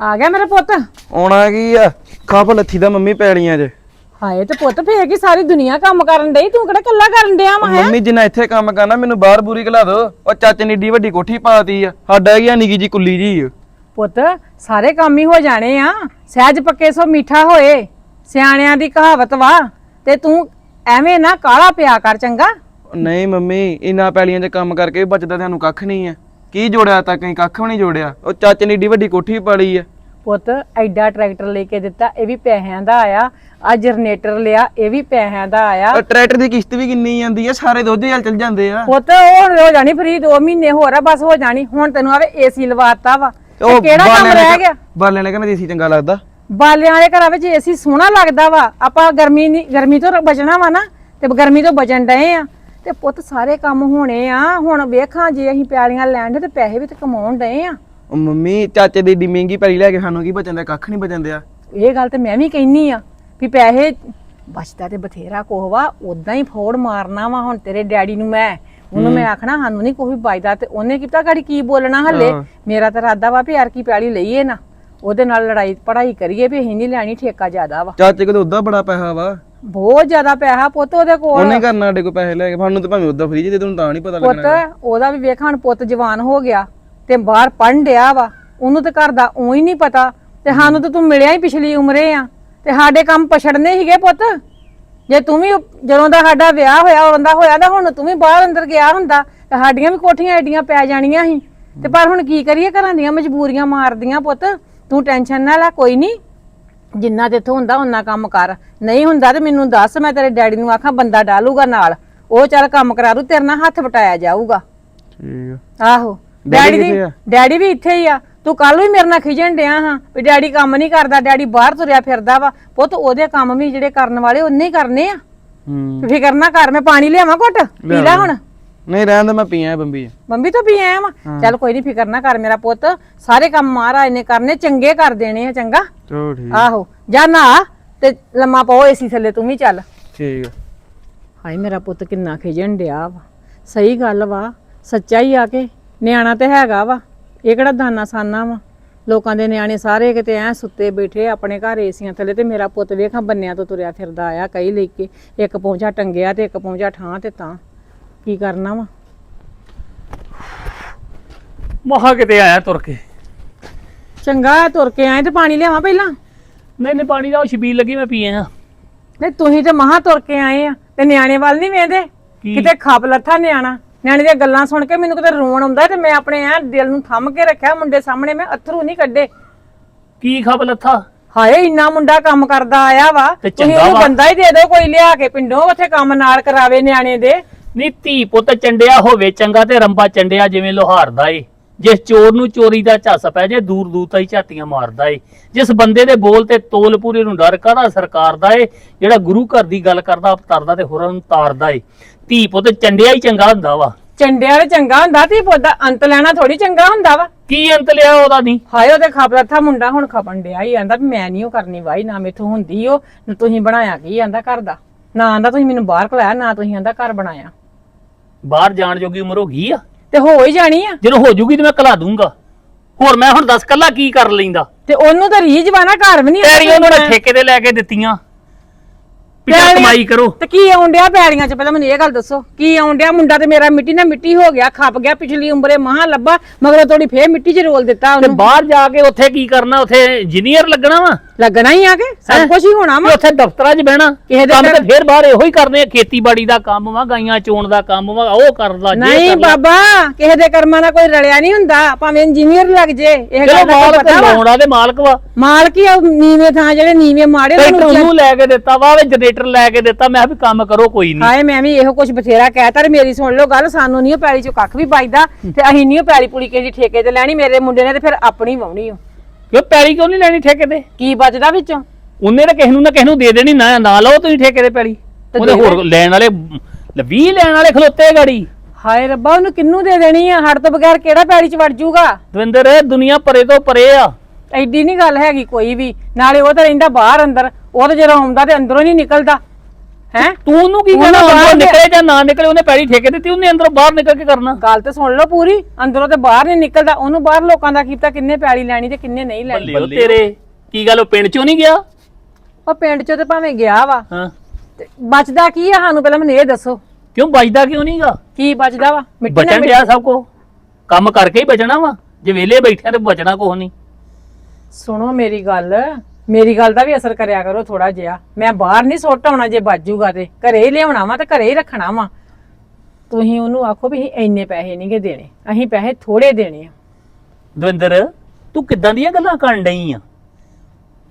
ਆ ਗਿਆ ਮੇਰਾ ਪੁੱਤ? ਆਉਣਾ ਕੀ ਆ? ਖੱਪ ਲੱਥੀ ਦਾ ਮੰਮੀ ਪੈਲੀਆਂ 'ਚ। ਹਾਏ ਤੇ ਪੁੱਤ ਫੇਰ ਕੀ ਸਾਰੀ ਦੁਨੀਆ ਕੰਮ ਕਰਨ ਡਈ? ਤੂੰ ਕਿਹੜਾ ਕੱਲਾ ਕਰਨ ਡਿਆ ਵਾ ਮੰਮੀ ਜਿੰਨਾ ਇੱਥੇ ਕੰਮ ਕਰਨਾ ਮੈਨੂੰ ਬਾਹਰ ਬੂਰੀ ਘਲਾ ਦੋ ਉਹ ਚਾਚੇ ਨੇ ਏਡੀ ਵੱਡੀ ਕੋਠੀ ਪਾਤੀ ਆ। ਸਾਡਾ ਹੈਗੀ ਆ ਨਿੱਕੀ ਜੀ ਕੁੱਲੀ ਜੀ ਪੁੱਤ ਸਾਰੇ ਕੰਮ ਹੀ ਹੋ ਜਾਣੇ ਆ। ਸਹਿਜ ਪੱਕੇ ਸੋ ਮਿੱਠਾ ਹੋਏ। ਸਿਆਣਿਆਂ ਦੀ ਕਹਾਵਤ ਵਾ। ਤੇ ਤੂੰ ਐਵੇਂ ਨਾ ਕਾਲਾ ਪਿਆ ਕਰ ਚੰਗਾ। ਨਹੀਂ ਮੰਮੀ ਇਨਾ ਪੈਲੀਆਂ 'ਚ ਕੰਮ ਕਰਕੇ ਬਚਦਾ ਤੁਹਾਨੂੰ ਕੱਖ ਨਹੀਂ ਆ। ਕੀ ਜੋੜਿਆ ਤਾਂ ਕਹੀਂ ਕੱਖ ਵੀ ਨਹੀਂ ਜੋੜਿਆ? ਉਹ ਚਾਚੇ ਨੇ ਏਡੀ ਵੱਡੀ ਕੋਠੀ ਪਾਲੀ ਆ। ਪੁੱਤ ਐਡਾ ਟਰੈਕਟਰ ਲੈ ਕੇ ਦਿੱਤਾ ਇਹ ਵੀ ਪੈਸਿਆਂ ਦਾ ਆਇਆ। ਆ ਜਨਰੇਟਰ ਲਿਆ ਇਹ ਵੀ ਪੈਸਿਆਂ ਦਾ ਆਇਆ। ਉਹ ਟਰੈਕਟਰ ਦੀ ਕਿਸ਼ਤ ਵੀ ਕਿੰਨੀ ਜਾਂਦੀ ਆ ਸਾਰੇ ਦੋਜੇ ਹਾਲ ਚੱਲ ਜਾਂਦੇ ਆ। ਪੁੱਤ ਉਹ ਹੁਣ ਹੋ ਜਾਣੀ ਫਰੀ 2 ਮਹੀਨੇ ਹੋਰ ਆ ਬਸ ਹੋ ਜਾਣੀ। ਹੁਣ ਤੈਨੂੰ ਆਵੇ ਏਸੀ ਲਵਾਤਾ ਵਾ। ਤੇ ਤੇ ਕਿਹੜਾ ਕੰਮ ਰਹਿ ਗਿਆ? ਬਾਲਿਆਂ ਨੇ ਕਹਿੰਦਾ ਦੇਸੀ ਚੰਗਾ ਲੱਗਦਾ। ਬਾਲਿਆਂ ਵਾਲੇ ਘਰਾਂ ਵਿੱਚ ਏਸੀ ਸੋਹਣਾ ਲੱਗਦਾ ਵਾ। ਆਪਾਂ ਗਰਮੀ ਨਹੀਂ ਗਰਮੀ ਤੋਂ ਬਚਣਾ ਵਾ ਨਾ ਤੇ ਗਰਮੀ ਤੋਂ ਬਚਣ ਡਏ ਆ। ਤੇ ਪੁੱਤ ਸਾਰੇ ਕੰਮ ਹੋਣੇ ਆ। ਹੁਣ ਵੇਖਾਂ ਜੇ ਅਸੀਂ ਪਿਆਲੀਆਂ ਲੈਣ ਤੇ ਪੈਸੇ ਵੀ ਤੇ ਕਮਾਉਣ ਡਏ ਆ। ਉਹ ਮੰਮੀ ਚਾਚੇ ਦੀ ਏਡੀ ਮਹਿੰਗੀ ਪੈਲੀ ਲੈ ਕੇ ਸਾਨੂੰ ਕੀ ਬਚਣ ਦਾ ਕੱਖ ਨਹੀਂ ਬਚਣ ਦਿਆ। ਇਹ ਗੱਲ ਤੇ ਮੈਂ ਵੀ ਕਹਿਨੀ ਆ ਵੀ ਪੈਸੇ ਬਚਦਾ ਤੇ ਬਥੇਰਾ ਕੋਹ ਵਾ ਉਦਾਂ ਹੀ ਫੋੜ ਮਾਰਨਾ ਵਾ ਹੁਣ ਤੇਰੇ ਡੈਡੀ ਨੂੰ ਮੈਂ। ਉਹਨੂੰ ਮੈਂ ਆਖਣਾ ਸਾਨੂੰ ਨਹੀਂ ਕੋਈ ਬਚਦਾ ਤੇ ਉਹਨੇ ਕੀਤਾ ਗਾੜੀ ਕੀ ਬੋਲਣਾ ਹੱਲੇ। ਮੇਰਾ ਤਾਂ ਇਰਾਦਾ ਵਾ ਵੀ ਯਾਰ ਕੀ ਪਿਆਲੀ ਲਈਏ ਨਾ। ਉਹਦੇ ਨਾਲ ਲੜਾਈ ਪੜਾਈ ਕਰੀਏ ਵੀ ਅਸੀਂ ਨਹੀਂ ਲੈਣੀ ਠੇਕਾ ਜ਼ਿਆਦਾ ਵਾ। ਚਾਚੇ ਕੋਲ ਉਦਾਂ ਬੜਾ ਪੈਸਾ ਵਾ। ਬਹੁਤ ਜ਼ਿਆਦਾ ਪੈਸਾ ਪੁੱਤ ਉਹਦੇ ਕੋਲ। ਉਹਨੇ ਕਰਨਾ ਸਾਡੇ ਕੋਲ ਪੈਸੇ ਲੈ ਕੇ ਸਾਨੂੰ ਤਾਂ ਭਾਵੇਂ ਉਦਾਂ ਫਰੀ ਜੇ ਤੁਹਾਨੂੰ ਤਾਂ ਨਹੀਂ ਪਤਾ ਲੱਗਣਾ ਪੁੱਤ ਉਹਦਾ ਵੀ ਵੇਖ ਹੁਣ ਪੁੱਤ ਜਵਾਨ ਹੋ ਗਿਆ ਤੇ ਬਾਹਰ ਪੜਨ ਡਿਆ ਵਾ ਉਹਨੂੰ ਤੇ ਘਰ ਦਾ ਉਹ ਹੀ ਨਹੀਂ ਪਤਾ ਤੇ ਸਾਨੂੰ ਤਾਂ ਤੂੰ ਮਿਲਿਆ ਹੀ ਪਿਛਲੀ ਉਮਰੇ ਆ। ਤੇ ਸਾਡੇ ਕੰਮ ਪਛੜਨੇ ਸੀਗੇ ਪੁੱਤ। ਜੇ ਤੂੰ ਵੀ ਜਦੋਂ ਦਾ ਸਾਡਾ ਵਿਆਹ ਹੋਇਆ ਉਦੋਂ ਦਾ ਹੋਇਆ ਤਾਂ ਹੁਣ ਤੂੰ ਵੀ ਬਾਹਰ ਅੰਦਰ ਗਿਆ ਹੁੰਦਾ ਤੇ ਸਾਡੀਆਂ ਵੀ ਕੋਠੀਆਂ ਐਡੀਆਂ ਪੈ ਜਾਣੀਆਂ ਸੀ। ਤੇ ਪਰ ਹੁਣ ਕੀ ਕਰੀਏ ਘਰਾਂ ਦੀਆਂ ਮਜਬੂਰੀਆਂ ਮਾਰਦੀਆਂ ਪੁੱਤ। ਤੂੰ ਟੈਨਸ਼ਨ ਨਾ ਲੈ ਕੋਈ ਨਹੀਂ। ਜਿੰਨਾ ਤੇ ਹੁੰਦਾ ਉਹਨਾਂ ਕੰਮ ਕਰ। ਨਹੀਂ ਹੁੰਦਾ ਤੇ ਮੈਨੂੰ ਦੱਸ ਮੈਂ ਤੇਰੇ ਡੈਡੀ ਨੂੰ ਆਖਾਂ ਬੰਦਾ ਡਾਲੂਗਾ ਨਾਲ। ਉਹ ਚੱਲ ਕੰਮ ਕਰਾ ਦੂ ਤੇਰੇ ਨਾਲ ਹੱਥ ਵਟਾਇਆ ਜਾਊਗਾ। ਠੀਕ ਆ। ਆਹੋ। ਡੈਡੀ ਡੈਡੀ ਦੀ ਕਿੱਥੇ ਆ? ਡੈਡੀ ਵੀ ਇੱਥੇ ਹੀ ਆ। ਤੂੰ ਕੱਲ ਵੀ ਮੇਰੇ ਨਾਲ ਖਿਜਣ ਡਿਆ ਹਾਂ ਵੀ ਡੈਡੀ ਕੰਮ ਨਹੀਂ ਕਰਦਾ ਡੈਡੀ ਬਾਹਰ ਤੁਰਿਆ ਫਿਰਦਾ ਵਾ। ਪੁੱਤ ਉਹਦੇ ਕੰਮ ਵੀ ਜਿਹੜੇ ਕਰਨ ਵਾਲੇ ਉਹਨੇ ਹੀ ਕਰਨੇ ਆ। ਹੂੰ। ਫਿਕਰ ਨਾ ਕਰ ਮੈਂ ਪਾਣੀ ਲਿਆਵਾਂ ਘੁੱਟ? ਪੀ ਲੈ ਹੁਣ। ਨਹੀਂ ਰਹਿਣ ਦੇ ਮੈਂ ਪੀਆ ਬੰਬੀ। ਮੰਮੀ ਤੋਂ ਵੀ ਆਇਆ ਵਾ? ਚੱਲ ਕੋਈ ਨਹੀਂ ਫਿਕਰ ਨਾ ਕਰ ਮੇਰਾ ਪੁੱਤ। ਸਾਰੇ ਕੰਮ ਮਹਾਰਾਜ ਨੇ ਕਰਨੇ ਚੰਗੇ ਕਰ ਦੇਣੇ ਆ ਚੰਗਾ। ਚਲੋ ਠੀਕ। ਆਹੋ। ਜਾ ਨਾ ਤੇ ਲੰਮਾ ਪਾਓ ਏਸੀ ਥੱਲੇ ਤੂੰ ਵੀ ਚੱਲ। ਠੀਕ ਆ। ਹਾਏ ਮੇਰਾ ਪੁੱਤ ਕਿੰਨਾ ਖਿਜਣ ਡਿਆ ਵਾ। ਸਹੀ ਗੱਲ ਵਾ ਸੱਚਾ ਹੀ ਆ ਕੇ ਨਿਆਣਾ ਤੇ ਹੈਗਾ ਵਾ। ਇਹ ਕਿਹੜਾ ਦਾਨਾ ਸਾਨਾ ਵਾ? ਲੋਕਾਂ ਦੇ ਨਿਆਣੇ ਸਾਰੇ ਕਿਤੇ ਐ ਸੁੱਤੇ ਬੈਠੇ ਆਪਣੇ ਘਰ ਏਸੀਆਂ ਥੱਲੇ ਤੇ ਮੇਰਾ ਪੁੱਤ ਵੇਖਾਂ ਬੰਨਿਆਂ ਤੋਂ ਤੁਰਿਆ ਫਿਰਦਾ ਆਇਆ ਕਈ ਲੈ ਕੇ। ਇੱਕ ਪੌਂਚਾ ਟੰਗਿਆ ਤੇ ਇੱਕ ਪੌਂਚਾ ਠਾਂ ਤੇ ਤਾਂ। ਕੀ ਕਰਨਾ ਵਾ? ਮਹਾ ਕਿਤੇ ਆਇਆ ਤੁਰ ਕੇ। ਚੰਗਾ ਤੁਰ ਕੇ ਆਏ ਤੇ ਪਾਣੀ ਲਿਆਵਾਂ ਪਹਿਲਾਂ? ਨਹੀਂ ਨਹੀਂ ਪਾਣੀ ਦਾ ਉਹ ਛਬੀਲ ਲੱਗੀ ਮੈਂ ਪੀਏ ਆ ਨਹੀਂ ਤੁਸੀਂ ਤੇ ਮਹਾ ਤੁਰ ਕੇ ਆਏ ਆ ਤੇ ਨਿਆਣੇ ਵੱਲ ਨਹੀਂ ਵੇਂਦੇ? ਕਿਤੇ ਖੱਪ ਲੱਥਾ ਨਿਆਣਾ। ਨਿਆਣੇ ਦੀਆਂ ਗੱਲਾਂ ਸੁਣ ਕੇ ਮੈਨੂੰ ਕਿਤੇ ਰੋਣ ਆਉਂਦਾ ਤੇ ਮੈਂ ਆਪਣੇ ਐ ਦਿਲ ਨੂੰ ਥੰਮ ਕੇ ਰੱਖਿਆ ਮੁੰਡੇ ਸਾਹਮਣੇ ਮੈਂ ਅਥਰੂ ਨਹੀਂ ਕੱਢੇ। ਕੀ ਖਬ ਲੱਥਾ? ਹਾਏ ਇੰਨਾ ਮੁੰਡਾ ਕੰਮ ਕਰਦਾ ਆਇਆ ਵਾ। ਤੁਸੀਂ ਵਾ। ਬੰਦਾ ਹੀ ਦੇ ਦਿਓ ਕੋਈ ਲਿਆ ਕੇ ਪਿੰਡੋਂ ਉੱਥੇ ਕੰਮ ਨਾਲ ਕਰਾਵੇ ਨਿਆਣੇ ਦੇ। ਨੀ ਧੀ ਪੁੱਤ ਚੰਡਿਆ ਹੋਵੇ ਚੰਗਾ ਤੇ ਰੰਬਾ ਚੰਡਿਆ ਜਿਵੇਂ ਲੋਹਾਰ ਦਾ ਏ। ਜਿਸ ਚੋਰ ਨੂੰ ਚੋਰੀ ਦਾ ਝੱਸ ਪੈ ਜੇ ਦੂਰ ਦੂਰ ਤਾਈ ਝਾਤੀਆਂ ਮਾਰਦਾ ਏ। ਜਿਸ ਬੰਦੇ ਦੇ ਬੋਲ ਤੇ ਤੋਲ ਪੂਰੇ ਨੂੰ ਡਰ ਕਾਹਦਾ ਸਰਕਾਰ ਦਾ ਏ। ਜਿਹੜਾ ਗੁਰੂ ਘਰ ਦੀ ਗੱਲ ਕਰਦਾ ਅਵਤਾਰਦਾ ਤੇ ਹੋਰਾਂ ਨੂੰ ਤਾਰਦਾ ਏ। ਧੀ ਪੁੱਤ ਚੰਡਿਆ ਹੀ ਚੰਗਾ ਹੁੰਦਾ ਵਾ। ਚੰਡਿਆਂ ਦੇ ਚੰਗਾ ਹੁੰਦਾ ਤੇ ਪੌਦਾ ਅੰਤ ਲੈਣਾ ਥੋੜੀ ਚੰਗਾ ਹੁੰਦਾ ਵਾ। ਕੀ ਅੰਤ ਲਿਆ ਉਹਦਾ ਨਹੀਂ ਹਾਏ ਉਹਦੇ ਖੱਪ ਲੱਥਾ ਮੁੰਡਾ ਹੁਣ ਖਪਣ ਡਿਆ ਹੀ ਆਂਦਾ ਵੀ ਮੈਂ ਨਹੀਂ ਉਹ ਕਰਨੀ ਵਾਈ ਨਾ ਮੇਥੋਂ ਹੁੰਦੀ ਉਹ ਨਾ ਤੁਸੀਂ ਬਣਾਇਆ ਕੀ ਆਂਦਾ ਘਰ ਦਾ। ਨਾ ਆਂਦਾ ਤੁਸੀਂ ਮੈਨੂੰ ਬਾਹਰ ਕਲਾਇਆ ਨਾ ਤੁਸੀਂ ਆਂਦਾ ਘਰ ਬਣਾਇਆ। ਬਾਹਰ ਜਾਣ ਜੋਗੀ ਉਮਰ ਹੋ ਗਈ ਆ? ਤੇ ਹੋ ਹੀ ਜਾਣੀ ਆ। ਜਦੋਂ ਹੋ ਜੂਗੀ ਤੇ ਮੈਂ ਕਲਾ ਦੂੰਗਾ। ਹੋਰ ਮੈਂ ਹੁਣ ਦੱਸ ਕੱਲਾ ਕੀ ਕਰ ਲੈਂਦਾ? ਤੇ ਉਹਨੂੰ ਤਾਂ ਰੀਝ ਵਾ ਨਾ ਘਰ ਵੀ ਨਹੀਂ ਪੈੜੀਆਂ ਉਹਨਾਂ ਨੇ ਠੇਕੇ ਤੇ ਲੈ ਕੇ ਦਿੱਤੀਆਂ। ਪਿੱਛਾ ਕਮਾਈ ਕਰੋ। ਤੇ ਕੀ ਆਉਣ ਡਿਆ ਪੈੜੀਆਂ ਚ? ਪਹਿਲਾਂ ਮੈਨੂੰ ਇਹ ਗੱਲ ਦੱਸੋ। ਕੀ ਆਉਣ ਡਿਆ? ਮੁੰਡਾ ਤੇ ਮੇਰਾ ਮਿੱਟੀ ਨਾਲ ਮਿੱਟੀ ਹੋ ਗਿਆ ਖੱਪ ਗਿਆ ਪਿਛਲੀ ਉਮਰੇ ਮਹਾ ਲੱਭਾ ਮਗਰੋਂ ਤੋੜੀ ਫੇਰ ਮਿੱਟੀ 'ਚ ਰੋਲ ਦਿੱਤਾ ਤੇ ਉਹਨੂੰ। ਬਾਹਰ ਜਾ ਕੇ ਉੱਥੇ ਕੀ ਕਰਨਾ? ਉੱਥੇ ਇੰਜੀਨੀਅਰ ਲੱਗਣਾ ਵਾ? ਲੱਗਣਾ ਹੀ ਆ ਕੇ? ਸਭ ਕੁਝ ਹੀ ਹੋਣਾ ਤੇ ਵਾ ਉੱਥੇ ਦਫ਼ਤਰਾਂ 'ਚ ਬਹਿਣਾ। ਕਿਸੇ ਦੇ ਕੰਮ ਤੇ ਫੇਰ ਬਾਹਰ ਇਹੋ ਹੀ ਕਰਨੇ ਆ ਖੇਤੀਬਾੜੀ ਦਾ ਕੰਮ ਵਾ ਗਾਈਆਂ ਚੋਣ ਦਾ ਕੰਮ ਵਾ ਉਹ ਕਰ ਲਾ ਜੇ ਨਹੀਂ। ਬਾਬਾ ਕਿਸੇ ਦੇ ਕਰਮਾਂ ਨਾਲ ਕੋਈ ਰਲਿਆ ਨਹੀਂ ਹੁੰਦਾ ਭਾਵੇਂ ਇੰਜੀਨੀਅਰ ਲੱਗ ਜੇ ਇਹ ਗੱਲ ਦਾ ਮਾਲਕ ਪਤਾ ਵਾ। ਲਾਉਣਾ ਦੇ ਮਾਲਕ ਵਾ। ਮਾਲਕ ਹੀ ਆ ਨੀਵੇਂ ਥਾਂ ਜਿਹੜੇ ਨੀਵੇਂ ਮਾੜੇ ਟਰੈਕਟਰ ਉਹਨੂੰ ਉਹਨੂੰ ਲੈ ਕੇ ਦਿੱਤਾ ਵਾ ਵੇ ਜਨਰੇਟਰ ਲੈ ਕੇ ਦਿੱਤਾ ਮੈਂ ਕਿਹਾ ਵੀ ਕੰਮ ਕਰੋ ਕੋਈ ਨਹੀਂ। ਹਾਏ ਮੈਂ ਵੀ ਇਹੋ ਕੁਝ ਬਥੇਰਾ ਕਹਿਤਾ ਤੇ ਮੇਰੀ ਸੁਣ ਲਓ ਗੱਲ ਸਾਨੂੰ ਨਹੀਂ ਉਹ ਪੈਲੀ ਚੋਂ ਕੱਖ ਵੀ ਬਚਦਾ ਤੇ ਅਸੀਂ ਨਹੀਂ ਉਹ ਪੈਲੀ ਪੁਲੀ ਕਿਸੇ ਦੀ ਠੇਕੇ ਤੇ ਲੈਣੀ ਮੇਰੇ ਮੁੰਡੇ ਨੇ ਤੇ ਫਿਰ ਆਪਣੀ ਵਾਉਣੀ ਓ। ਕਿਉਂ ਪੈਲੀ ਕਿਉਂ ਨਹੀਂ ਲੈਣੀ ਠੇਕੇ ਤੇ? ਕੀ ਬਚਦਾ ਵਿੱਚੋਂ? ਉਹਨੇ ਤਾਂ ਕਿਸੇ ਨੂੰ ਨਾ ਕਿਸੇ ਨੂੰ ਦੇ ਦੇਣੀ ਨਾ ਨਾ ਲਓ ਤੁਸੀਂ ਠੇਕੇ ਤੇ ਪੈਲੀ। ਤੇ ਉਹਦੇ ਦੇ ਹੋਰ ਲੈਣ ਵਾਲੇ 20 ਲੈਣ ਵਾਲੇ ਖਲੋਤੇ ਗਾੜੀ। ਹਾਏ ਰੱਬਾ ਉਹਨੂੰ ਕਿੰਨੂੰ ਦੇ ਦੇਣੀ ਆ? ਹੱਟ ਤੋਂ ਬਗੈਰ ਕਿਹੜਾ ਪੈਲੀ ਚ ਵੜ ਜਾਊਗਾ ਦਵਿੰਦਰ ਦੁਨੀਆ ਪਰੇ ਤੋਂ ਪਰੇ ਆ। ਐਡੀ ਨਹੀਂ ਗੱਲ ਹੈਗੀ ਕੋਈ ਵੀ। ਨਾਲੇ ਉਹ ਤਾਂ ਰਹਿੰਦਾ ਬਾਹਰ ਅੰਦਰ। ਉਹ ਤਾਂ ਜਦੋਂ ਆਉਂਦਾ ਤੇ ਅੰਦਰੋਂ ਨਹੀਂ ਨਿਕਲਦਾ। ਹੈ? ਤੂੰ ਉਹਨੂੰ ਕੀ ਕਹਿਣਾ ਬਾਹਰ ਨਿਕਲੇ ਜਾਂ ਨਾ ਨਿਕਲੇ ਉਹਨੇ ਪੈੜੀ ਠੇਕੇ ਦਿੱਤੀ ਉਹਨੇ ਅੰਦਰੋਂ ਬਾਹਰ ਨਿਕਲ ਕੇ ਕਰਨਾ। ਗੱਲ ਤੇ ਸੁਣ ਲਓ ਪੂਰੀ ਅੰਦਰੋਂ ਤੇ ਬਾਹਰ ਨਹੀਂ ਨਿਕਲਦਾ ਉਹਨੂੰ ਬਾਹਰ ਲੋਕਾਂ ਦਾ ਕੀਤਾ ਕਿੰਨੇ ਪੈਲੀ ਲੈਣੀ ਤੇ ਕਿੰਨੇ ਨਹੀਂ ਲੈਣੀ। ਬੱਲੇ ਤੇਰੇ ਕੀ ਗੱਲ ਉਹ ਪਿੰਡ ਚੋਂ ਨਹੀਂ ਗਿਆ? ਉਹ ਪਿੰਡ ਚੋਂ ਤੇ ਭਾਵੇਂ ਗਿਆ ਵਾ। ਹਾਂ। ਤੇ ਬਚਦਾ ਕੀ ਆ ਸਾਨੂੰ ਪਹਿਲਾਂ ਮੈਨੂੰ ਇਹ ਦੱਸੋ? ਕਿਉਂ ਵੱਜਦਾ ਕਿਉਂ ਨਹੀਂਗਾ ਕੀ ਬਚਦਾ ਵਾ? ਮਿੱਟੀ ਬਚਣ ਡਿਆ ਸਭ ਕੋ ਕੰਮ ਕਰਕੇ ਹੀ ਬਚਣਾ ਵਾ। ਜੇ ਵਿਹਲੇ ਬੈਠਿਆ ਤੇ ਬਚਣਾ ਕੁਛ ਨਹੀਂ। ਸੁਣੋ ਮੇਰੀ ਗੱਲ ਮੇਰੀ ਗੱਲ ਦਾ ਵੀ ਅਸਰ ਕਰਿਆ ਕਰੋ ਥੋੜਾ ਜਿਹਾ। ਮੈਂ ਬਾਹਰ ਨਹੀਂ ਸੁੱਟ ਆਉਣਾ ਜੇ ਬਾਜੂਗਾ ਤੇ। ਘਰੇ ਹੀ ਲਿਆਉਣਾ ਵਾ ਤੇ ਘਰੇ ਹੀ ਰੱਖਣਾ ਵਾ। ਤੁਸੀਂ ਉਹਨੂੰ ਆਖੋ ਵੀ ਅਸੀਂ ਇੰਨੇ ਪੈਸੇ ਨਹੀਂਗੇ ਦੇਣੇ। ਅਸੀਂ ਪੈਸੇ ਥੋੜੇ ਦੇਣੇ ਆ। ਦਵਿੰਦਰ ਤੂੰ ਕਿੱਦਾਂ ਦੀਆਂ ਗੱਲਾਂ ਕਰਨ ਡਈ ਆ?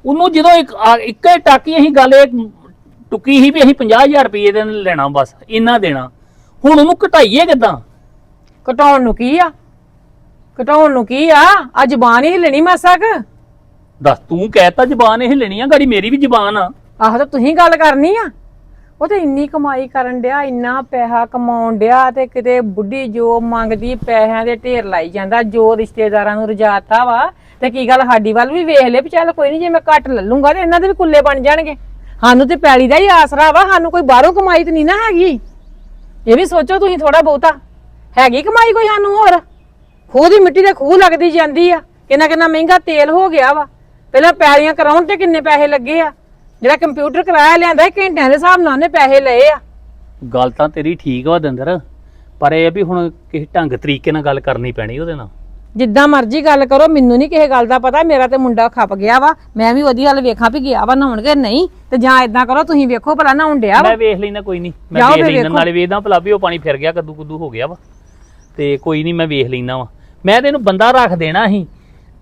ਉਹਨੂੰ ਜਦੋਂ ਇੱਕ ਆ- ਇੱਕੇ ਟਾਕੀ ਅਸੀਂ ਗੱਲ ਇਹ ਟੁੱਕੀ ਸੀ ਵੀ ਅਸੀਂ 50000 ਰੁਪਏ ਦੇ ਲੈਣਾ ਬਸ ਇੰਨਾ ਦੇਣਾ। ਹੁਣ ਉਹਨੂੰ ਘਟਾਈਏ ਕਿੱਦਾਂ? ਘਟਾਉਣ ਨੂੰ ਕੀ ਆ? ਘਟਾਉਣ ਨੂੰ ਕੀ ਆ? ਆ ਜ਼ਬਾਨ ਹੀ ਹਿੱਲਣੀ ਮਾਸਾ ਕ। ਦੱਸ, ਤੂੰ ਕਹਿਤਾ ਜ਼ਬਾਨ ਇਹ ਲੈਣੀ ਆ, ਗਾੜੀ ਮੇਰੀ ਵੀ ਜ਼ਬਾਨ ਆ। ਆਹ ਤਾਂ ਤੁਸੀਂ ਗੱਲ ਕਰਨੀ ਆ। ਉਹ ਤੇ ਇੰਨੀ ਕਮਾਈ ਕਰਨ ਡਿਆ, ਇੰਨਾ ਪੈਸਾ ਕਮਾਉਣ ਡਿਆ ਤੇ ਕਿਤੇ ਬੁੱਢੀ ਜੋ ਮੰਗਦੀ ਪੈਸਿਆਂ ਦੇ ਢੇਰ ਲਾਈ ਜਾਂਦਾ, ਜੋ ਰਿਸ਼ਤੇਦਾਰਾਂ ਨੂੰ ਰਜਾਤਾ ਵਾ। ਤੇ ਕੀ ਗੱਲ, ਸਾਡੀ ਵੱਲ ਵੀ ਵੇਖ ਲੈ ਵੀ ਚੱਲ ਕੋਈ ਨਹੀਂ ਜੇ ਮੈਂ ਘੱਟ ਲੈ ਤੇ ਇਹਨਾਂ ਦੇ ਵੀ ਕੁੱਲੇ ਬਣ ਜਾਣਗੇ। ਸਾਨੂੰ ਤੇ ਪੈਲੀ ਦਾ ਹੀ ਆਸਰਾ ਵਾ, ਸਾਨੂੰ ਕੋਈ ਬਾਹਰੋਂ ਕਮਾਈ ਤੇ ਨਹੀਂ ਨਾ ਹੈਗੀ। ਇਹ ਵੀ ਸੋਚੋ ਤੁਸੀਂ ਥੋੜਾ ਬਹੁਤਾ। ਹੈਗੀ ਕਮਾਈ ਕੋਈ ਸਾਨੂੰ ਹੋਰ? ਖੂਹ ਦੀ ਮਿੱਟੀ ਦੇ ਖੂਹ ਲੱਗਦੀ ਜਾਂਦੀ ਆ। ਕਿੰਨਾ ਕਿੰਨਾ ਮਹਿੰਗਾ ਤੇਲ ਹੋ ਗਿਆ ਵਾ। ਪਹਿਲਾਂ ਪੈਲੀਆਂ ਕਰਾਉਣ ਤੇ ਕਿੰਨੇ ਪੈਸੇ ਲੱਗੇ ਆ? ਜਿਹੜਾ ਕੰਪਿਊਟਰ ਕਰਾਇਆ ਲਿਆਂਦਾ ਇਹ ਘੰਟਿਆਂ ਦੇ ਹਿਸਾਬ ਨਾਲ ਉਹਨੇ ਪੈਸੇ ਲਏ ਆ। ਗੱਲ ਤਾਂ ਤੇਰੀ ਠੀਕ ਵਾ ਦੰਦਰ ਪਰ ਇਹ ਆ ਵੀ ਹੁਣ ਕਿਸੇ ਢੰਗ ਤਰੀਕੇ ਨਾਲ ਗੱਲ ਕਰਨੀ ਪੈਣੀ ਉਹਦੇ ਨਾਲ। ਜਿੱਦਾਂ ਮਰਜ਼ੀ ਗੱਲ ਕਰੋ ਮੈਨੂੰ ਨਹੀਂ ਕਿਸੇ ਗੱਲ ਦਾ ਪਤਾ ਮੇਰਾ ਤੇ ਮੁੰਡਾ ਖੱਪ ਗਿਆ ਵਾ। ਮੈਂ ਵੀ ਉਹਦੀ ਹਾਲ ਵੇਖਾਂ ਵੀ ਗਿਆ ਵਾ ਨਹਾਉਣਗੇ ਨਹੀਂ ਤੇ ਜਾਂ ਇਦਾਂ ਕਰੋ ਤੁਸੀਂ ਵੇਖੋ ਭਲਾ ਨਹਾਉਣ ਡਿਆ ਵਾ। ਮੈਂ ਵੇਖ ਲੈਣਾ ਕੋਈ ਨਹੀਂ ਮੈਂ ਜਾਓ ਵੇਖ ਫਿਰ ਲੈਣਾ ਵੇਖੋ। ਨਾਲੇ ਵੇਖਦਾ ਭਲਾ ਵੀ ਉਹ ਪਾਣੀ ਫਿਰ ਗਿਆ ਕੱਦੂ ਕੁੱਦੂ ਹੋ ਗਿਆ ਵਾ। ਤੇ ਕੋਈ ਨਹੀਂ ਮੈਂ ਵੇਖ ਲੈਣਾ ਵਾ। ਮੈਂ ਤੇ ਇਹਨੂੰ ਬੰਦਾ ਰੱਖ ਦੇਣਾ ਸੀ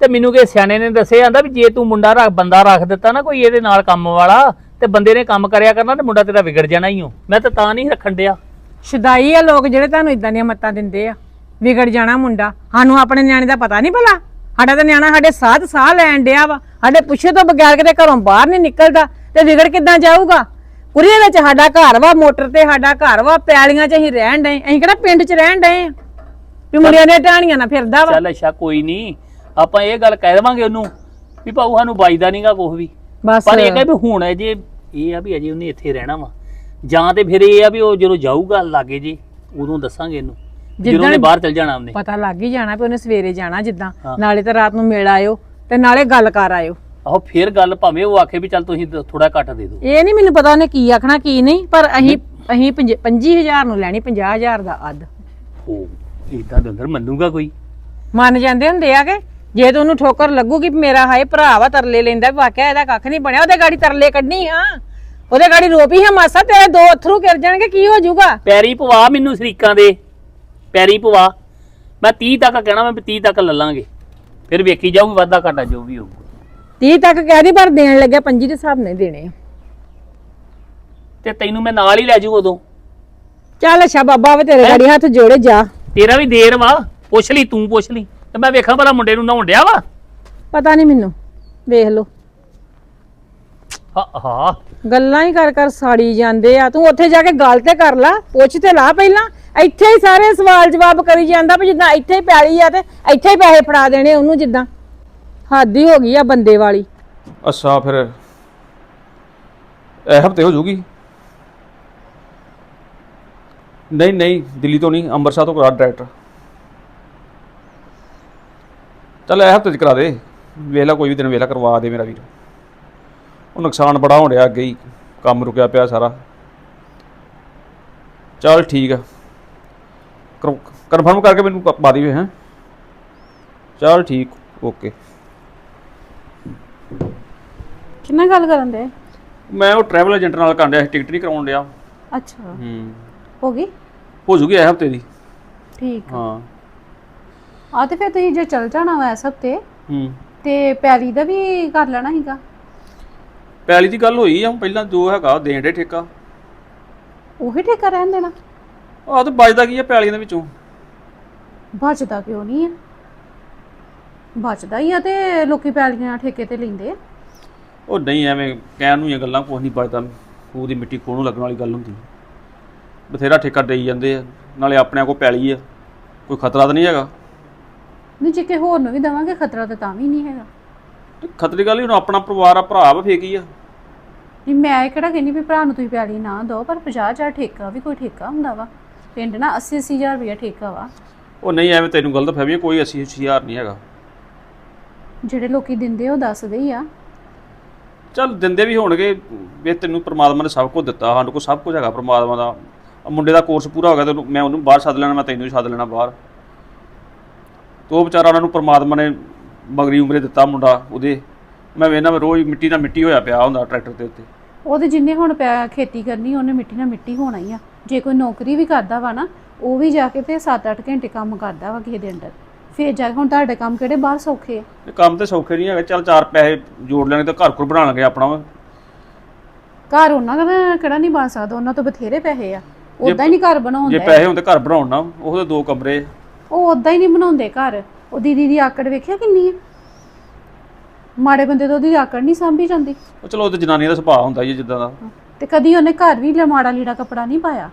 ਤੇ ਮੈਨੂੰ ਕਿ ਸਿਆਣੇ ਨੇ ਦੱਸਿਆ ਜਾਂਦਾ ਵੀ ਜੇ ਤੂੰ ਮੁੰਡਾ ਰੱਖ ਬੰਦਾ ਰੱਖ ਦਿੱਤਾ ਨਾ ਕੋਈ ਇਹਦੇ ਨਾਲ ਕੰਮ ਵਾਲਾ ਤੇ ਬੰਦੇ ਨੇ ਕੰਮ ਕਰਿਆ ਕਰਨਾ ਤੇ ਮੁੰਡਾ ਤੇਰਾ ਵਿਗੜ ਜਾਣਾ ਹੀ ਹੋ ਮੈਂ ਤਾਂ ਤਾਂ ਨਹੀਂ ਰੱਖਣ ਡਿਆ। ਸ਼ੁਦਾਈ ਆ ਲੋਕ ਜਿਹੜੇ ਤੁਹਾਨੂੰ ਇਦਾਂ ਦੀਆਂ ਮੱਤਾਂ ਦਿੰਦੇ ਆ। ਵਿਗੜ ਜਾਣਾ ਮੁੰਡਾ। ਸਾਨੂੰ ਆਪਣੇ ਨਿਆਣੇ ਦਾ ਪਤਾ ਨਹੀਂ ਭਲਾ। ਸਾਡਾ ਤਾਂ ਨਿਆਣਾ ਸਾਡੇ ਸਾਥ ਸਾਹ ਲੈਣ ਡਿਆ ਵਾ। ਸਾਡੇ ਪੁੱਛੇ ਤੋਂ ਬਗੈਰ ਕਿਤੇ ਘਰੋਂ ਬਾਹਰ ਨਹੀਂ ਨਿਕਲਦਾ। ਤੇ ਵਿਗੜ ਕਿੱਦਾਂ ਜਾਊਗਾ? ਕੁਰੀਏ ਵਿੱਚ ਸਾਡਾ ਘਰ ਵਾ ਮੋਟਰ ਤੇ ਸਾਡਾ ਘਰ ਵਾ ਪੈਲੀਆਂ 'ਚ ਅਸੀਂ ਰਹਿਣ ਡਏ। ਅਸੀਂ ਕਿਹੜਾ ਪਿੰਡ 'ਚ ਰਹਿਣ ਡਏ ਆ? ਵੀ ਮੁੰਡਿਆਂ ਨੇ ਢਾਣੀਆਂ ਨਾਲ ਫਿਰਦਾ ਵਾ। ਚੱਲ ਅੱਛਾ ਕੋਈ ਨਹੀਂ। ਆਪਾਂ ਇਹ ਗੱਲ ਕਹਿ ਦੇਵਾਂਗੇ ਉਹਨੂੰ ਵੀ ਭਾਊ ਸਾਨੂੰ ਬਾਈਦਾ ਨਹੀਂਗਾ ਕੁਛ ਵੀ। ਬਸ। ਪਰ ਇਹ ਕਹੇ ਵੀ ਹੁਣ ਅਜੇ ਇਹ ਆ ਵੀ ਅਜੇ ਉਹਨੇ ਇੱਥੇ ਰਹਿਣਾ ਵਾ। ਜਾਂ ਤੇ ਫਿਰ ਇਹ ਆ ਵੀ ਉਹ ਜਦੋਂ ਜਾਊਗਾ ਲਾਗੇ ਜੀ ਉਦੋਂ ਦੱਸਾਂਗੇ ਇਹਨੂੰ। ਜਦੋਂ ਉਹਨੇ ਬਾਹਰ ਚਲ ਜਾਣਾ ਉਹਨੇ। ਪਤਾ ਲੱਗ ਹੀ ਜਾਣਾ ਵੀ ਉਹਨੇ ਸਵੇਰੇ ਜਾਣਾ ਜਿੱਦਾਂ। ਨਾਲੇ ਤਾਂ ਰਾਤ ਨੂੰ ਮਿਲ ਆਇਓ ਤੇ ਨਾਲੇ ਗੱਲ ਕਰ ਆਇਓ। ਆਹੋ ਫਿਰ ਗੱਲ ਭਾਵੇਂ ਉਹ ਆਖੇ ਵੀ ਚੱਲ ਤੁਸੀਂ ਥੋੜਾ ਘੱਟ ਦੇ ਦਿਓ। ਇਹ ਨਹੀਂ ਮੈਨੂੰ ਪਤਾ ਉਹਨੇ ਕੀ ਆਖਣਾ ਕੀ ਨਹੀਂ ਪਰ ਅਸੀਂ ਅਸੀਂ 25000 ਨੂੰ ਲੈਣੀ 50000 ਦਾ ਅੱਧ। ਹੋ ਇਦਾਂ ਦੇ ਅੰਦਰ ਮੰਨੂਗਾ ਕੋਈ? ਮੰਨ ਜਾਂਦੇ ਹੁੰਦੇ ਆ ਕਿ? ਜੇ ਤੂੰ ਉਹਨੂੰ ਠੋਕਰ ਲੱਗੂਗੀ ਵੀ ਮੇਰਾ ਹਾਏ ਭਰਾ ਵਾ ਤਰਲੇ ਲੈਂਦਾ ਵੀ ਵਾਕਿਆ ਇਹਦਾ ਕੱਖ ਨਹੀਂ ਬਣਿਆ ਉਹਦੇ ਗਾੜੀ ਤਰਲੇ ਕੱਢਣੀ ਆ। ਉਹਦੇ ਗਾੜੀ ਰੋਪੀ ਹੈ ਮਾਸਾ ਤੇਰੇ ਦੋ ਅਥਰੂ ਗਿਰ ਜਾਣਗੇ ਕੀ ਹੋ ਜਾਊਗਾ? ਪੈਰੀ ਪਵਾ ਮੈਨੂੰ ਸ਼ਰੀਕਾਂ ਦੇ ਪੈਰੀ ਪਵਾ। ਮੈਂ 30 ਤੱਕ ਕਹਿਣਾ ਮੈਂ ਵੀ 30 ਤੱਕ ਲੈ ਲਾਂਗੇ। ਫਿਰ ਵੇਖੀ ਜਾਊਗੀ ਵਾਧਾ ਘਾਟਾ ਜੋ ਵੀ ਹੋਊਗਾ। 30 ਤੱਕ ਕਹਿ ਦੀ ਪਰ ਦੇਣ ਲੱਗਿਆ 25 ਦੇ ਹਿਸਾਬ ਨਾਲ ਦੇਣੇ ਤੇ ਤੈਨੂੰ ਮੈਂ ਨਾਲ ਹੀ ਲੈ ਜਾਊ ਉਦੋਂ। ਚੱਲ ਅੱਛਾ ਬਾਬਾ ਵੇ ਤੇਰੇ ਗਾੜੀ ਹੱਥ ਜੋੜੇ ਜਾ। ਤੇਰਾ ਵੀ ਦੇਰ ਵਾ। ਪੁੱਛ ਲਈ ਤੂੰ ਪੁੱਛ ਲਈ। ਤੇ ਮੈਂ ਵੇਖਾਂ ਭਲਾ ਮੁੰਡੇ ਨੂੰ ਨਹਾਉਣ ਡਿਆ ਵਾ। ਪਤਾ ਨਹੀਂ ਮੈਨੂੰ। ਵੇਖ ਲਓ। ਹਾਂ ਹਾਂ ਗੱਲਾਂ ਹੀ ਕਰ ਕਰ ਸਾੜੀ ਜਾਂਦੇ ਆ। ਤੂੰ ਉੱਥੇ ਜਾ ਕੇ ਗੱਲ ਤੇ ਕਰ ਲਾ। ਪੁੱਛ ਤੇ ਲਾ ਪਹਿਲਾਂ। ਇੱਥੇ ਹੀ ਸਾਰੇ ਸਵਾਲ ਜਵਾਬ ਕਰੀ ਜਾਂਦਾ ਵੀ ਜਿੱਦਾਂ ਇੱਥੇ ਹੀ ਪੈਲੀ ਆ ਤੇ ਇੱਥੇ ਹੀ ਪੈਸੇ ਫੜਾ ਦੇਣੇ ਉਹਨੂੰ ਜਿੱਦਾਂ। ਹੱਦ ਹੀ ਹੋ ਗਈ ਆ ਬੰਦੇ ਵਾਲੀ। ਅੱਛਾ ਫਿਰ ਇਹ ਹਫ਼ਤੇ ਹੋ ਜੂਗੀ? ਨਹੀਂ ਨਹੀਂ ਦਿੱਲੀ ਤੋਂ ਨਹੀਂ ਅੰਮ੍ਰਿਤਸਰ ਤੋਂ ਕਰਾ ਡਾਇਰੈਕਟ। ਚੱਲ ਇਹ ਹਫ਼ਤੇ ਚ ਕਰਾ ਦੇ। ਵੇਲਾ ਕੋਈ ਵੀ ਦਿਨ ਵੇਲਾ ਕਰਵਾ ਦੇ ਮੇਰਾ ਵੀਰ। ਉਹ ਨੁਕਸਾਨ ਬੜਾ ਹੋਣ ਡਿਆ ਅੱਗੇ ਹੀ। ਕੰਮ ਰੁਕਿਆ ਪਿਆ ਸਾਰਾ। ਚੱਲ ਠੀਕ ਆ। ਕਨਫਰਮ ਕਰਕੇ ਮੈਨੂੰ ਪਾ ਦਿਓ ਹੈ। ਚੱਲ ਠੀਕ ਓਕੇ। ਕਿੰਨਾ ਗੱਲ ਕਰਨ ਦੇ? ਮੈਂ ਉਹ ਟਰੈਵਲ ਏਜੰਟ ਨਾਲ ਕਰਨ ਡਿਆ ਟਿਕਟ ਨਹੀਂ ਕਰਾਉਣ ਡਿਆ। ਅੱਛਾ। ਹੂੰ। ਹੋ ਗਈ? ਹੋ ਜੂਗੀ ਇਹ ਹਫ਼ਤੇ ਦੀ। ਠੀਕ ਹਾਂ। ਆ ਤੇ ਫਿਰ ਤੁਸੀਂ ਜੇ ਚਲ ਜਾਣਾ ਵਾ ਇਸ ਹਫ਼ਤੇ ਹੂੰ। ਤੇ ਪੈਲੀ ਦਾ ਵੀ ਕਰ ਲੈਣਾ ਸੀਗਾ? ਪੈਲੀ ਦੀ ਗੱਲ ਹੋਈ ਆ ਪਹਿਲਾਂ ਜੋ ਹੈਗਾ ਦੇਣ ਦੇ ਠੇਕਾ। ਉਹੀ ਠੇਕਾ ਰਹਿਣ ਦੇਣਾ? ਆਹ ਤਾਂ ਬਚਦਾ ਕੀ ਆ ਪੈਲੀਆਂ ਦੇ ਵਿੱਚੋਂ? ਬਚਦਾ ਕਿਉਂ ਨਹੀਂ ਆ? ਬਚਦਾ ਹੀ ਆ ਤੇ ਲੋਕੀ ਪੈਲੀਆਂ ਠੇਕੇ ਤੇ ਲੈਂਦੇ ਆ। ਉਹ ਨਹੀਂ ਐਵੇਂ ਕਹਿਣ ਨੂੰ ਇਹ ਗੱਲਾਂ ਕੁਛ ਨਹੀਂ ਬਚਦਾ। ਖੂਹ ਦੀ ਮਿੱਟੀ ਖੋਹ ਨੂੰ ਲੱਗਣ ਵਾਲੀ ਗੱਲ ਹੁੰਦੀ ਬਥੇਰਾ ਠੇਕਾ ਦੇਈ ਜਾਂਦੇ ਆ ਨਾਲੇ ਆਪਣਿਆਂ ਕੋ ਪੈਲੀ ਆ। ਕੋਈ ਖਤਰਾ ਤਾਂ ਨਹੀਂ ਹੈਗਾ? ਨਹੀਂ ਜੇ ਕਿ ਹੋਰ ਨੂੰ ਵੀ ਦਵਾਂਗੇ ਖਤਰਾ ਤਾਂ ਤਾਂ ਵੀ ਨਹੀਂ ਹੈਗਾ। ਤੇ ਖਤਰੇ ਗੱਲ ਹੀ ਹੁਣ ਆਪਣਾ ਪਰਿਵਾਰ ਆ ਭਰਾ ਵਾ ਫੇਕ ਹੀ ਆ? ਨਹੀਂ ਮੈਂ ਇਹ ਕਿਹੜਾ ਕਹਿੰਦੀ ਵੀ ਭਰਾ ਨੂੰ ਤੁਸੀਂ ਪਿਆਲੀ ਨਾ ਦਿਓ ਪਰ 50000 ਠੇਕਾ ਵੀ ਕੋਈ ਠੇਕਾ ਹੁੰਦਾ ਵਾ। ਪਿੰਡ ਨਾ 80 80000 ਰੁਪਇਆ ਠੇਕਾ ਵਾ। ਉਹ ਨਹੀਂ ਐਵੇਂ ਤੈਨੂੰ ਗਲਤ ਫਹਿਮੀ ਹੈ, ਕੋਈ 80 ਹਜ਼ਾਰ ਨਹੀਂ ਹੈਗਾ। ਜਿਹੜੇ ਲੋਕੀ ਦਿੰਦੇ ਉਹ ਦੱਸਦੇ ਹੀ ਆ। ਚੱਲ ਦਿੰਦੇ ਵੀ ਹੋਣਗੇ ਵੀ ਤੈਨੂੰ ਪ੍ਰਮਾਤਮਾ ਨੇ ਸਭ ਕੁਝ ਦਿੱਤਾ ਸਾਨੂੰ ਕੋਲ ਸਭ ਕੁਝ ਹੈਗਾ ਪ੍ਰਮਾਤਮਾ ਦਾ। ਆਹ ਮੁੰਡੇ ਦਾ ਕੋਰਸ ਪੂਰਾ ਹੋ ਗਿਆ ਤੇ ਮੈਂ ਉਹਨੂੰ ਬਾਹਰ ਸੱਦ ਲੈਣਾ ਮੈਂ ਤੈਨੂੰ ਵੀ ਸੱਦ ਲੈਣਾ ਬਾਹਰ। ਤੇ ਉਹ ਵਿਚਾਰਾ ਉਹਨਾਂ ਨੂੰ ਪ੍ਰਮਾਤਮਾ ਨੇ ਮਗਰੀ ਉਮਰੇ ਦਿੱਤਾ ਮੁੰਡਾ ਉਹਦੇ। ਮੈਂ ਵੇਖਣਾ ਮੈਂ ਰੋਜ਼ ਮਿੱਟੀ ਨਾਲ ਮਿੱਟੀ ਹੋਇਆ ਪਿਆ ਹੁੰਦਾ ਟਰੈਕਟਰ ਦੇ ਉੱਤੇ। ਉਹਦੇ ਜਿੰਨੇ ਹੁਣ ਪਿਆ ਖੇਤੀ ਕਰਨੀ ਉਹਨੇ ਮਿੱਟੀ ਨਾਲ ਮਿੱਟੀ ਹੋਣਾ ਹੀ ਆ। ਜੇ ਕੋਈ ਨੌਕਰੀ ਵੀ ਕਰਦਾ ਵਾ ਨਾ ਉਹ ਵੀ ਜਾ ਕੇ ਤੇ 7-8 ਘੰਟੇ ਕੰਮ ਕਰਦਾ ਵਾ ਕਿਸੇ ਦੇ ਅੰਡਰ ਫੇਰ ਜਾ ਕੇ ਹੁਣ ਤੁਹਾਡੇ ਕੰਮ ਕਿਹੜੇ ਬਾਹਰ ਸੌਖੇ ਆ? ਇਹ ਕੰਮ ਤੇ ਸੌਖੇ ਨਹੀਂ ਹੈਗੇ। ਚੱਲ ਚਾਰ ਪੈਸੇ ਜੋੜ ਲੈਣੇ ਤੇ ਘਰ ਘਰ ਬਣਾ ਲਾਂਗੇ ਆਪਣਾ ਘਰ ਉਹਨਾਂ ਦਾ ਕਿਹੜਾ ਨਹੀਂ ਬਣ ਸਕਦਾ ਉਹਨਾਂ ਤੋਂ ਬਥੇਰੇ ਪੈਸੇ ਆ। ਉਦਾਂ ਹੀ ਨਹੀਂ ਘਰ ਜੇ ਬਣਾਉਂਦੇ ਪੈਸੇ ਹੁੰਦੇ ਘਰ ਬਣਾਉਣ ਉਹਦੇ ਦੋ ਕਮਰੇ। ਉਹ ਉਦਾਂ ਹੀ ਨਹੀਂ ਬਣਾਉਂਦੇ ਘਰ। ਉਹ ਦੀਦੀ ਦੀ ਆਕੜ ਵੇਖਿਆ ਕਿੰਨੀ ਹੈ ਮਾੜੇ ਬੰਦੇ ਤੋਂ ਉਹਦੀ ਆਕੜ ਨਹੀਂ ਸਾਂਭੀ ਜਾਂਦੀ। ਉਹ ਚਲੋ ਉਹ ਤੇ ਜਨਾਨੀਆਂ ਦਾ ਸੁਭਾਅ ਹੁੰਦਾ ਜੀ ਜਿੱਦਾਂ ਦਾ। ਤੇ ਕਦੀ ਉਹਨੇ ਘਰ ਵੀ ਲ- ਮਾੜਾ ਲੀੜਾ ਕੱਪੜਾ ਨਹੀਂ ਪਾਇਆ।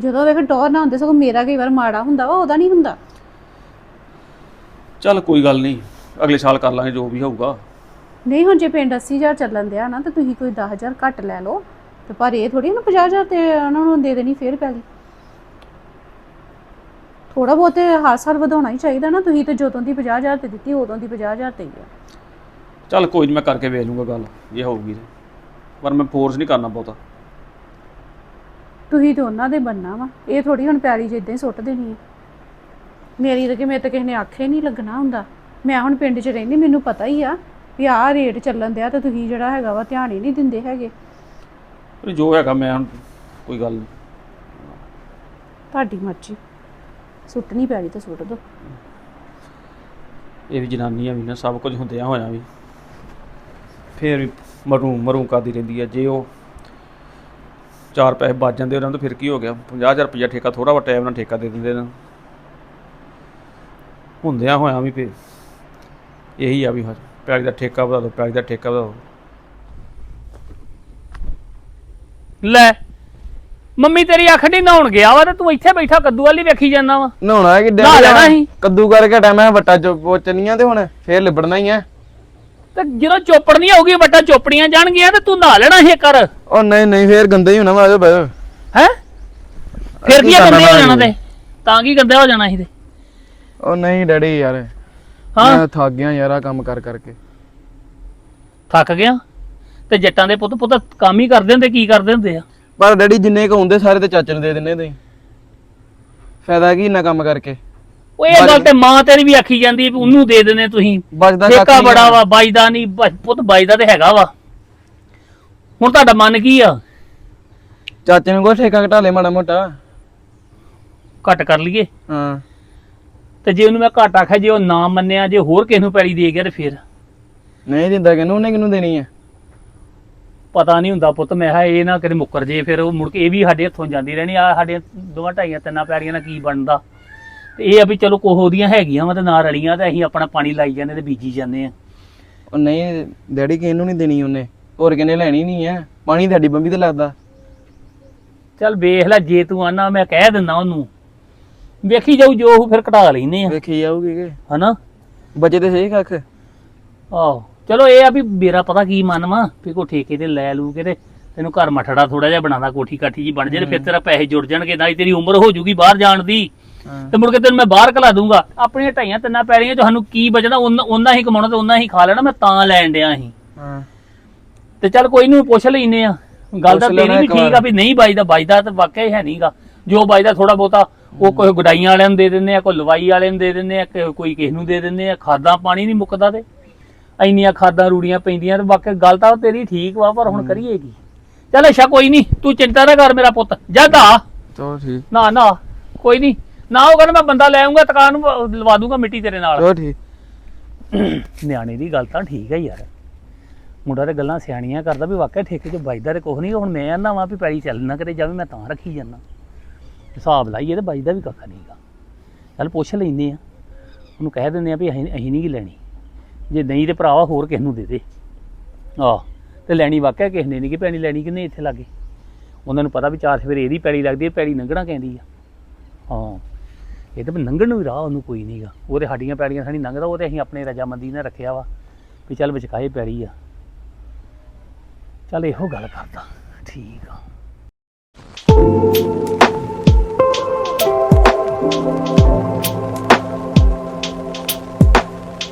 ਜਦੋਂ ਵੇਖ ਟੌਰ ਨਾ ਹੁੰਦੇ ਸਗੋਂ ਮੇਰਾ ਕਈ ਵਾਰ ਮਾੜਾ ਹੁੰਦਾ ਵਾ ਉਹਦਾ ਨਹੀਂ ਹੁੰਦਾ। ਚੱਲ ਕੋਈ ਗੱਲ ਨਹੀਂ ਅਗਲੇ ਸਾਲ ਕਰ ਲਾਂਗੇ ਜੋ ਵੀ ਹੋਊਗਾ। ਨਹੀਂ ਹੁਣ ਜੇ ਪਿੰਡ 80000 ਚੱਲਣ ਦਿਆ ਨਾ ਤੇ ਤੁਸੀਂ ਕੋਈ 10000 ਘੱਟ ਲੈ ਲਓ। ਤੇ ਪਰ ਇਹ ਥੋੜੀ ਨਾ 50000 ਤੇ ਉਹਨਾਂ ਨੂੰ ਦੇ ਦੇਣੀ ਫੇਰ ਪੈ ਗਈ। ਥੋੜਾ ਬਹੁਤੇ ਹਰ ਸਾਲ ਵਧਾਉਣਾ ਹੀ ਚਾਹੀਦਾ ਨਾ ਤੁਸੀਂ ਤੇ ਜਦੋਂ ਦੀ 50000 ਤੇ ਦਿੱਤੀ ਉਦੋਂ ਦੀ 50000 ਤੇ ਹੀ ਆ। ਚੱਲ ਕੋਈ ਨਹੀਂ ਮੈਂ ਕਰਕੇ ਵੇਖ ਲੂੰਗਾ ਗੱਲ ਜੇ ਹੋਊਗੀ ਤੇ। ਪਰ ਮੈਂ ਫੋਰਸ ਨਹੀਂ ਕਰਨਾ ਬਹੁਤਾ। ਤੁਸੀਂ ਤੇ ਉਹਨਾਂ ਦੇ ਬੰਨਾ ਵਾ ਇਹ ਥੋੜੀ ਹੁਣ ਪਿਆਰੀ ਜਿੱਦਾਂ ਹੀ ਸੁੱਟ ਦੇਣੀ ਹੈ ਮੇਰੀ ਤਾਂ ਕਿ ਮੇਰੇ ਤਾਂ ਕਿਸੇ ਨੇ ਆਖੇ ਨਹੀਂ ਲੱਗਣਾ ਹੁੰਦਾ। ਮੈਂ ਹੁਣ ਪਿੰਡ 'ਚ ਰਹਿੰਦੀ ਮੈਨੂੰ ਪਤਾ ਹੀ ਆ ਵੀ ਆਹ ਰੇਟ ਚੱਲਣ ਦਿਆ ਤੇ ਤੁਸੀਂ ਜਿਹੜਾ ਹੈਗਾ ਵਾ ਧਿਆਨ ਹੀ ਨਹੀਂ ਦਿੰਦੇ ਹੈਗੇ। ਜੋ ਹੈਗਾ ਮੈਂ ਹੁਣ ਕੋਈ ਗੱਲ ਨਹੀਂ ਤੁਹਾਡੀ ਮਰਜ਼ੀ। ਸੁੱਟਣੀ ਪਿਆਰੀ ਤਾਂ ਸੁੱਟ ਦੋ। ਇਹ ਵੀ ਜਨਾਨੀਆਂ ਵੀ ਨਾ ਸਭ ਕੁਝ ਹੁੰਦਿਆਂ ਹੋਇਆ ਵੀ। ਫੇਰ ਵੀ ਮਰੂ ਮਰੂ ਕਰਦੀ ਰਹਿੰਦੀ ਹੈ ਜੇ ਉਹ ਚਾਰ ਪੈਸੇ ਬਚ ਜਾਂਦੇ ਉਹਨਾਂ ਤੋਂ ਫਿਰ ਕੀ ਹੋ ਗਿਆ? 50000 ਰੁਪਇਆ ਠੇਕਾ ਥੋੜਾ ਵਾ ਟਾਈਮ ਨਾਲ ਠੇਕਾ ਦੇ ਦਿੰਦੇ ਨੇ। ਹੁੰਦਿਆਂ ਹੋਇਆ ਵੀ ਫੇਰ ਇਹੀ ਆ ਵੀ ਹਾਂ ਪੈਲੀ ਦਾ ਠੇਕਾ ਵਧਾ ਦਿਓ ਪੈਲੀ ਦਾ ਠੇਕਾ ਵਧਾ ਦਿਓ ਲੈ। ਮੰਮੀ ਤੇਰੀ ਅੱਖ ਨਹੀਂ ਨਹਾਉਣ ਗਿਆ ਵਾ ਤੇ ਤੂੰ ਇੱਥੇ ਬੈਠਾ ਕੱਦੂ ਵਾਲੀ ਵੇਖੀ ਜਾਂਦਾ ਵਾ। ਨਹਾਉਣਾ ਕਿ ਨਹਾ ਲੈਣਾ ਸੀ। ਕੱਦੂ ਕਰਕੇ ਟਾਈਮ ਹੈ ਵੱਟਾ ਚੋ ਪੋਚਣੀਆਂ ਤੇ ਹੁਣ ਫੇਰ ਲਿਬੜਨਾ ਹੀ ਹੈ ਤੇ ਜਦੋਂ ਚੋਪੜਨੀ ਹੋਊਗੀ ਵੱਟਾ ਚੋਪੜੀਆਂ ਜਾਣਗੀਆਂ ਤੇ ਤੂੰ ਨਹਾ ਲੈਣਾ ਸੀ ਕਰ ਉਹ ਨਹੀਂ ਨਹੀਂ ਫੇਰ ਗੰਦਾ ਹੀ ਹੋਣਾ ਵਾ ਆਜੋ ਬੈਠੋ ਹੈ? ਫਿਰ ਕੀ ਕੀ ਗੰਦੇ ਹੋ ਕਰਨਾ ਜਾਣਾ ਤੇ? ਤਾਂ ਕੀ ਗੰਦੇ ਹੋ ਜਾਣਾ ਸੀ ਤੇ? ਉਹ ਨਹੀਂ ਡੈਡੀ ਯਾਰ ਹਾਂ? ਮੈਂ ਥੱਕ ਗਿਆ ਯਾਰ ਆ ਕੰਮ ਕਰ ਕਰਕੇ। ਥੱਕ ਗਿਆ? ਤੇ ਜੱਟਾਂ ਦੇ ਪੁੱਤ ਪੁੱਤ ਕੰਮ ਹੀ ਕਰਦੇ ਹੁੰਦੇ ਕੀ ਕਰਦੇ ਹੁੰਦੇ ਆ? ਪਰ ਡੈਡੀ ਜਿੰਨੇ ਕੁ ਹੁੰਦੇ ਸਾਰੇ ਤੇ ਚਾਚੇ ਨੂੰ ਦੇ ਦਿੰਨੇ ਤੁਸੀਂ ਫਾਇਦਾ ਕੀ ਇੰਨਾ ਕੰਮ ਕਰਕੇ? ਉਹ ਇਹ ਗੱਲ ਤੇ ਮਾਂ ਤੇਰੀ ਵੀ ਆਖੀ ਜਾਂਦੀ ਵੀ ਉਹਨੂੰ ਦੇ ਦਿੰਦੇ ਤੁਸੀਂ। ਬਚਦਾ ਕੱਖ ਠੇਕਾ ਨਹੀਂ ਬੜਾ ਹੈ। ਵਾ ਬਾਈਦਾ ਨਹੀਂ ਬ- ਪੁੱਤ ਬਾਈਦਾ ਤੇ ਹੈਗਾ ਵਾ। ਹੁਣ ਤੁਹਾਡਾ ਮਨ ਕੀ ਆ? ਚਾਚੇ ਨੂੰ ਕੋਈ ਠੇਕਾ ਘਟਾ ਲੈ ਮਾੜਾ ਮੋਟਾ। ਘੱਟ ਕਰ ਲਈਏ। ਹਾਂ। ਤੇ ਜੇ ਉਹਨੂੰ ਮੈਂ ਘੱਟ ਆਖਿਆ ਜੇ ਉਹ ਨਾ ਮੰਨਿਆ ਜੇ ਹੋਰ ਕਿਸੇ ਨੂੰ ਪੈਲੀ ਦੇ ਗਿਆ ਤੇ ਫਿਰ? ਨਹੀਂ ਦਿੰਦਾ ਕਿਨੂੰ ਉਹਨੇ ਕਿਨੂੰ ਦੇਣੀ ਹੈ ਪਤਾ ਨਹੀਂ ਹੁੰਦਾ ਪੁੱਤ। ਮੈਂ ਕਿਹਾ ਇਹ ਨਾ ਕਦੇ ਮੁੱਕਰ ਜੇ ਫਿਰ ਉਹ ਮੁੜ ਕੇ ਇਹ ਵੀ ਸਾਡੇ ਹੱਥੋਂ ਜਾਂਦੀ ਰਹਿਣੀ। ਆ ਸਾਡੇ ਦੋਵਾਂ ਢਾਈਆਂ ਤਿੰਨਾਂ ਪੈੜੀਆਂ ਨਾਲ ਕੀ ਬਣਦਾ? ਤੇ ਇਹ ਆ ਵੀ ਚਲੋ ਕੋਹ ਦੀਆਂ ਹੈਗੀਆਂ ਵਾ ਤੇ ਨਾ ਰਲੀਆਂ ਤੇ ਅਸੀਂ ਆਪਣਾ ਪਾਣੀ ਲਾਈ ਜਾਂਦੇ ਤੇ ਬੀਜੀ ਜਾਂਦੇ ਆ। ਉਹ ਨਹੀਂ ਡੈਡੀ ਕਿਹਨੂੰ ਨਹੀਂ ਦੇਣੀ ਉਹਨੇ। ਹੋਰ ਕਿਨੇ ਲੈਣੀ ਨਹੀਂ ਹੈ ਪਾਣੀ ਤੁਹਾਡੀ ਬੰਬੀ ਤੇ ਲੱਗਦਾ। ਚੱਲ ਵੇਖ ਲੈ ਜੇ ਤੂੰ ਆਨਾ ਮੈਂ ਕਹਿ ਦਿੰਦਾ ਉਹਨੂੰ। ਵੇਖੀ ਜਾਊ ਜੋ ਉਹ ਫਿਰ ਘਟਾ ਲੈਨੇ ਆ। ਵੇਖੀ ਜਾਊਗੀ ਕਿ? ਹਨਾ? ਬਚੇ ਤੇ ਸਹੀ ਕੱਖ? ਆਹੋ। ਚਲੋ ਇਹ ਆ ਵੀ ਮੇਰਾ ਪਤਾ ਕੀ ਮਨ ਵਾ ਵੀ ਕੋ ਠੇਕੇ ਤੇ ਲੈ ਲੂ ਕੇ ਤੇ ਤੈਨੂੰ ਘਰ ਮਠੜਾ ਥੋੜਾ ਜਿਹਾ ਬਣਾਦਾ ਕੋਠੀ ਕਾਠੀ ਜੀ ਬਣ ਜੇ ਤੇ ਫਿਰ ਤੇਰਾ ਪੈਸੇ ਜੁੜ ਜਾਣਗੇ ਨਾਲੇ ਤੇਰੀ ਉਮਰ ਹੋ ਜੂਗੀ ਬਾਹਰ ਜਾਣ ਦੀ। ਤੇ ਮੁੜ ਕੇ ਤੈਨੂੰ ਮੈਂ ਬਾਹਰ ਕਲਾ ਦੂੰਗਾ। ਆਪਣੀਆਂ ਢਾਈਆਂ ਤਿੰਨਾਂ ਪੈੜੀਆਂ ਤੁਹਾਨੂੰ ਕੀ ਬਚਣਾ ਉਹਨਾਂ ਹੀ ਕਮਾਉਣਾ ਤੇ ਉਹਨਾਂ ਹੀ ਖਾ ਲੈਣਾ ਮੈਂ ਤਾਂ ਲੈਣ ਡਿਆ ਸੀ। ਤੇ ਚੱਲ ਕੋਈ ਨੂੰ ਪੁੱਛ ਲੈਨੇ ਆ। ਗੱਲ ਤਾਂ ਤੇਰੀ ਵੀ ਠੀਕ ਆ। ਵੀ ਨਹੀਂ ਬਾਈਦਾ ਬਾਈਦਾ ਤਾਂ ਵਾਕਿਆ ਹੀ ਹੈ ਨਹੀਂਗਾ ਜੋ ਬਾਈਦਾ ਥੋੜਾ ਬਹੁਤਾ ਉਹ ਕੋਈ ਗੁਡਾਈਆਂ ਵਾਲਿਆਂ ਨੂੰ ਦੇ ਦਿੰਦੇ ਆ ਕੋਈ ਲਵਾਈ ਵਾਲਿਆਂ ਨੂੰ ਦੇ ਦਿੰਦੇ ਆ ਕੋਈ ਕਿਸ ਨੂੰ ਦੇ ਦਿੰਦੇ ਆ ਖਾਦਾਂ ਪਾਣੀ ਨਹੀਂ ਮੁੱਕਦਾ ਤੇ। ਇੰਨੀਆਂ ਖਾਦਾਂ ਰੂੜੀਆਂ ਪੈਂਦੀਆਂ ਤੇ ਵਾਕਿਆ ਗੱਲ ਤਾਂ ਤੇਰੀ ਠੀਕ ਵਾ ਪਰ ਹੁਣ ਕਰੀਏ ਕੀ? ਚੱਲ ਅੱਛਾ ਕੋਈ ਨਹੀਂ ਤੂੰ ਚਿੰਤਾ ਨਾ ਕਰ ਮੇਰਾ ਪੁੱਤ ਜਦ ਆ ਚਲੋ ਠੀਕ। ਨਾ ਨਾ ਕੋਈ ਨਹੀਂ ਨਾ ਉਹ ਕਹਿੰਦਾ ਮੈਂ ਬੰਦਾ ਲੈ ਆਉਂਗਾ ਦੁਕਾਨ ਨੂੰ ਲਵਾ ਦੂੰਗਾ ਮਿੱਟੀ ਤੇਰੇ ਨਾਲ। ਚਲੋ ਠੀਕ। ਨਿਆਣੇ ਦੀ ਗੱਲ ਤਾਂ ਠੀਕ ਹੈ ਯਾਰ। ਮੁੰਡਾ ਤੇ ਗੱਲਾਂ ਸਿਆਣੀਆਂ ਕਰਦਾ ਵੀ ਵਾਕਿਆ ਠੇਕੇ 'ਚ ਵੱਜਦਾ ਤੇ ਕੁਛ ਨਹੀਂ ਹੁਣ ਮੈਂ ਆਨਾ ਵਾਂ ਵੀ ਪੈਲੀ ਚੱਲ ਨਾ ਕਰੇ ਜਾਵੇ ਮੈਂ ਤਾਂ ਰੱਖੀ ਜਾਂਦਾ ਹਿਸਾਬ ਲਾਈਏ ਤੇ ਵੱਜਦਾ ਵੀ ਕੱਖ ਨਹੀਂਗਾ ਚੱਲ ਪੁੱਛ ਲੈਨੇ ਆ। ਉਹਨੂੰ ਕਹਿ ਦਿੰਦੇ ਆ ਵੀ ਅਸੀਂ ਅਸੀਂ ਨਹੀਂ ਗੀ ਲੈਣੀ। ਜੇ ਨਹੀਂ ਤੇ ਭਰਾਵਾ ਹੋਰ ਕਿਸ ਨੂੰ ਦੇ ਦੇ। ਆਹ, ਤੇ ਲੈਣੀ ਵਾਕਿਆ ਕਿਸ ਨੇ ਨਹੀਂ ਕਿ ਪੈਣੀ, ਲੈਣੀ ਕਿੰਨੇ ਇੱਥੇ ਲਾਗੇ? ਉਹਨਾਂ ਨੂੰ ਪਤਾ ਵੀ ਚਾਰ ਸਵੇਰੇ ਇਹਦੀ ਪੈੜੀ ਲੱਗਦੀ ਹੈ, ਪੈੜੀ ਲੰਘਣਾ ਕਹਿੰਦੀ ਆ। ਹਾਂ, ਇਹ ਤਾਂ ਵੀ ਲੰਘਣ ਨੂੰ ਵੀ ਰਾਹ ਉਹਨੂੰ ਕੋਈ ਨਹੀਂਗਾ ਉਹ ਤੇ ਸਾਡੀਆਂ ਪੈੜੀਆਂ ਸਾਡੀ ਲੰਘਦਾ ਉਹ ਤੇ ਅਸੀਂ ਆਪਣੇ ਰਜਾਮੰਦੀ ਨਾਲ ਰੱਖਿਆ ਵਾ ਵੀ ਚੱਲ ਵਿਚਕਾਏ ਪੈੜੀ ਆ। ਚੱਲ ਇਹੋ ਗੱਲ ਕਰਦਾ। ਠੀਕ ਆ।